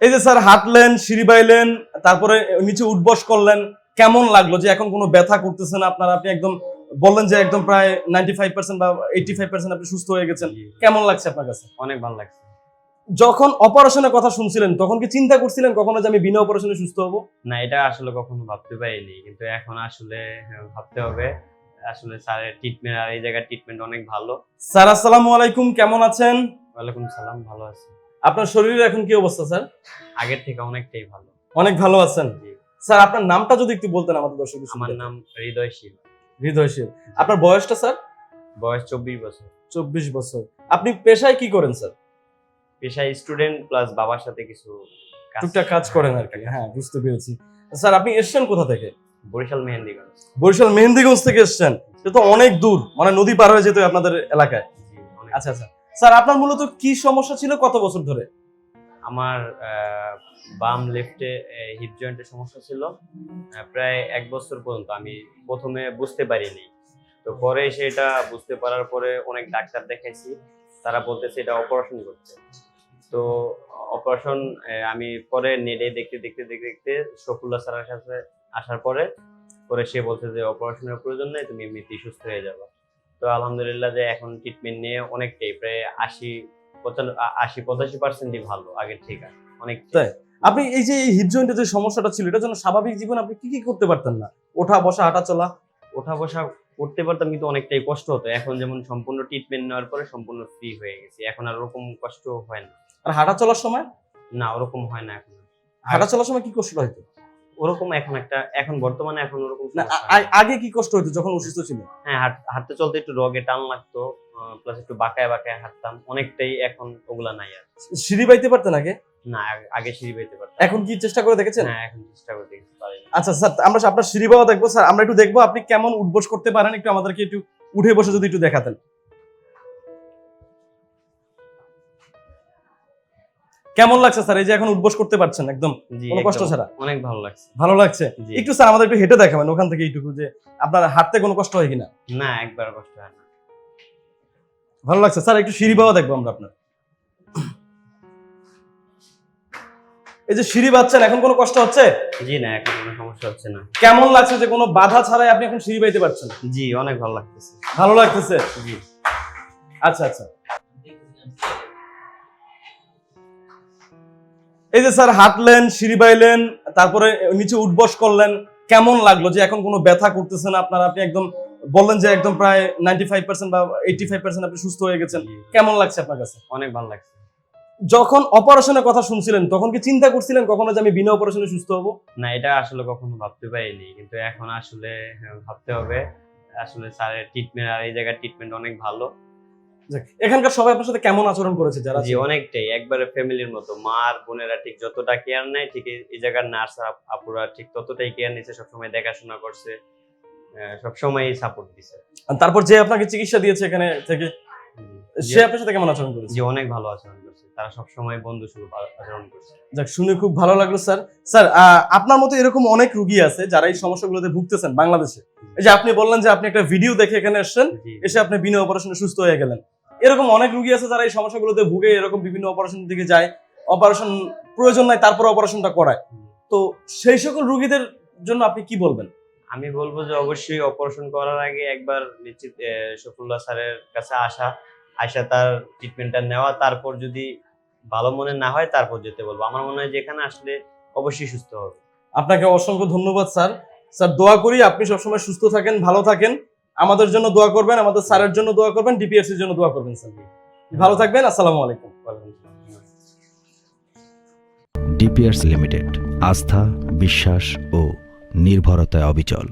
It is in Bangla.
এই যে স্যার হাঁটলেন সিঁড়ি বাইলেন তারপরে নিচে উঠবস করলেন কেমন লাগল যে এখন কোনো ব্যথা করতেছে না আপনার? আপনি একদম বললেন যে একদম প্রায় নাইনটি ফাইভ পার্সেন্ট বা এইটি ফাইভ পার্সেন্ট আপনি সুস্থ হয়ে গেছেন। কেমন লাগছে আপনার কাছে? অনেক ভালো লাগছে। যখন অপারেশনের কথা শুনছিলেন তখন কি চিন্তা করছিলেন কখনো যে আমি বিনা অপারেশনে সুস্থ হব? না এটা আসলে কখনো ভাবতে পারিনি কিন্তু এখন আসলে হ্যাঁ, ভাবতে হবে। আসলে স্যারের ট্রিটমেন্ট আর এই জায়গার ট্রিটমেন্ট অনেক ভালো। স্যার আসসালামু আলাইকুম কেমন আছেন? ওয়ালাইকুম সালাম ভালো আছি। আপনার শরীরের এখন কি অবস্থা স্যার? আগের থেকে অনেকটাই ভালো। অনেক ভালো আছেন? স্যার আপনার নামটা যদি একটু বলতেন আমাদের দর্শক আমার নাম হৃদয়শীল। হৃদয়শীল। আপনার বয়সটা স্যার? বয়স চব্বিশ বছর। চব্বিশ বছর। আপনি পেশায় কি করেন স্যার? পেশায় স্টুডেন্ট প্লাস বাবার সাথে কিছু টুকটাক কাজ করেন আর কি। হ্যাঁ বুঝতে পেরেছি। স্যার আপনি এসছেন কোথা থেকে? বরিশাল মেহেন্দিগঞ্জ। বরিশাল মেহেন্দিগঞ্জ থেকে এসছেন। সে তো অনেক দূর মানে নদী পার হয়ে যেত আপনাদের এলাকায়। আচ্ছা আচ্ছা। স্যার, আপনার মূলত কি সমস্যা ছিল কত বছর ধরে? আমার বাম লেফটে হিপ জয়েন্টের সমস্যা ছিল। প্রায় এক বছর পর্যন্ত আমি প্রথমে বুঝতে পারিনি। তো পরে সেটা বুঝতে পারার পরে অনেক ডাক্তার দেখাইছি। তারা বলতেছে এটা অপারেশন করতে তো অপারেশন আমি পরে নেটে দেখতে দেখতে দেখতে দেখতে শফুল্লা স্যারের কাছে আসার পরে পরে সে বলছে যে অপারেশনের প্রয়োজন নেই, তুমি এমনিতেই সুস্থ হয়ে যাবে। তো আলহামদুলিল্লাহ যে এখন ট্রিটমেন্ট নিয়ে অনেকটাই প্রায় আশি আশি পঁচাশি পার্সেন্টই ভালো আগের থেকে। অনেক তাই? আপনি এই যে হিপ জয়েন্টের যে সমস্যাটা ছিল এটার জন্য স্বাভাবিক জীবন আপনি কি কি করতে পারতেন না? ওঠা বসা হাঁটা চলা? ওঠা বসা করতে পারতাম কিন্তু অনেকটাই কষ্ট হতো। এখন যেমন সম্পূর্ণ ট্রিটমেন্ট নেওয়ার পরে সম্পূর্ণ ফ্রি হয়ে গেছি। এখন আর ওরকম কষ্ট হয় না। আর হাঁটা চলার সময়? না ওরকম হয় না এখন। হাঁটা চলার সময় কি কষ্ট হইতো? ওরকম এখন একটা এখন বর্তমানে এখন ওরকম আগে কি কষ্ট হতো যখন অসুস্থ ছিল? হ্যাঁ হাঁটতে চলতে একটু রগে টান লাগতো প্লাস একটু বাঁকায় বাঁকায় হাঁটতাম অনেকটাই এখন ওগুলা নাই আর। সিঁড়ি বাইতে পারতেন আগে? না আগে- সিঁড়ি পেতে পারতাম। এখন কি চেষ্টা করে দেখেছেন? হ্যাঁ এখন চেষ্টা করতে পারি আচ্ছা স্যার আমরা আপনার সিঁড়ি বাবা দেখব স্যার আমরা একটু দেখব আপনি কেমন উঠবোস করতে পারেন একটু আমাদেরকে একটু উঠে বসে যদি একটু দেখাতেন। কেমন লাগছে স্যার? এই যে এখন উঠবোস করতে পারছেন একদম কোনো কষ্ট ছাড়া। অনেক ভালো লাগছে। ভালো লাগছে? একটু স্যার আমাদের একটু হেঁটে দেখাবেন ওখান থেকে এইটুকু যে আপনার হাঁটতে কোনো কষ্ট হয় কিনা? না একবার কষ্ট হয় না। ভালো লাগছে? স্যার একটু সিঁড়ি বাবা দেখব আমরা আপনার। এই যে সিঁড়ি বাচ্চান এখন কোনো কষ্ট হচ্ছে? জি না এখন কোনো সমস্যা হচ্ছে না। কেমন লাগছে যে কোনো বাধা ছাড়াই আপনি এখন সিঁড়ি বাইতে পারছেন? জি অনেক ভালো লাগতেছে। ভালো লাগতেছে? জি। আচ্ছা আচ্ছা। এই যে স্যার হাঁটলেন সিঁড়ি বাইলেন তারপরে নিচে উঠবস করলেন কেমন লাগল যে এখন কোনো ব্যথা করতেছে না আপনার? আপনি একদম বললেন যে একদম প্রায় নাইনটি ফাইভ পার্সেন্ট বা এইটি ফাইভ পার্সেন্ট আপনি সুস্থ হয়ে গেছেন। কেমন লাগছে আপনার কাছে? অনেক ভালো লাগছে। যখন অপারেশনের কথা শুনছিলেন তখন কি চিন্তা করছিলেন কখনো যে আমি বিনা অপারেশনে সুস্থ হব? না এটা আসলে কখনো ভাবতে পারিনি কিন্তু এখন আসলে হ্যাঁ, ভাবতে হবে। আসলে স্যারের ট্রিটমেন্ট আর এই জায়গার ট্রিটমেন্ট অনেক ভালো। এখানকার সবাই আপনার সাথে কেমন আচরণ করেছে যারা জি অনেকটাই একবারে ফ্যামিলির মতো। মা আর বোনেরা ঠিক যতটা কেয়ার নেয় ঠিক এই- জায়গার নার্স আপুরা ঠিক ততটাই কেয়ার নিচ্ছে সবসময় দেখাশোনা করছে সবসময় সাপোর্ট দিছে তারপর যে আপনাকে চিকিৎসা দিয়েছে এখানে থেকে সে আপনার সাথে কেমন আচরণ করেছে? জি অনেক ভালো আচরণ করছে। তারা সবসময় বন্ধু সুলভ আচরণ করছে। যাক শুনে খুব ভালো লাগল স্যার। স্যার আপনার মতো এরকম অনেক রুগী আছে যারা এই সমস্যাগুলোতে ভুগতেছেন বাংলাদেশে। এই যে আপনি বললেন যে আপনি একটা ভিডিও দেখে এখানে এসেছেন এসে আপনি বিনা অপারেশনে সুস্থ হয়ে গেলেন। এরকম অনেক রুগী আছে যারা এই সমস্যাগুলোতে ভুগে এরকম বিভিন্ন অপারেশন দিকে যায়। অপারেশন প্রয়োজন নাই তারপর অপারেশনটা করায়। তো সেই সকল রুগীদের জন্য আপনি কি বলবেন? আমি বলব যে অবশ্যই অপারেশন করার আগে একবার নিশ্চিত শফুল্লাহ স্যারের কাছে আসা আসা তার ট্রিটমেন্টটা নেওয়া তারপর যদি ভালো মনে না হয় তারপর যেতে বলব। আমার মনে হয় যেখানে আসলে অবশ্যই সুস্থ হবে। আপনাকে অসংখ্য ধন্যবাদ স্যার। স্যার দোয়া করি আপনি সবসময় সুস্থ থাকেন ভালো থাকেন। আমাদের জন্য দোয়া করবেন, আমাদের স্যারের জন্য দোয়া করবেন ডিপিএসসির জন্য দোয়া করবেন, স্যার। ভালো থাকবেন, আসসালামু আলাইকুম। ডিপিএস লিমিটেড আস্থা, বিশ্বাস ও নির্ভরতায় অবিচল।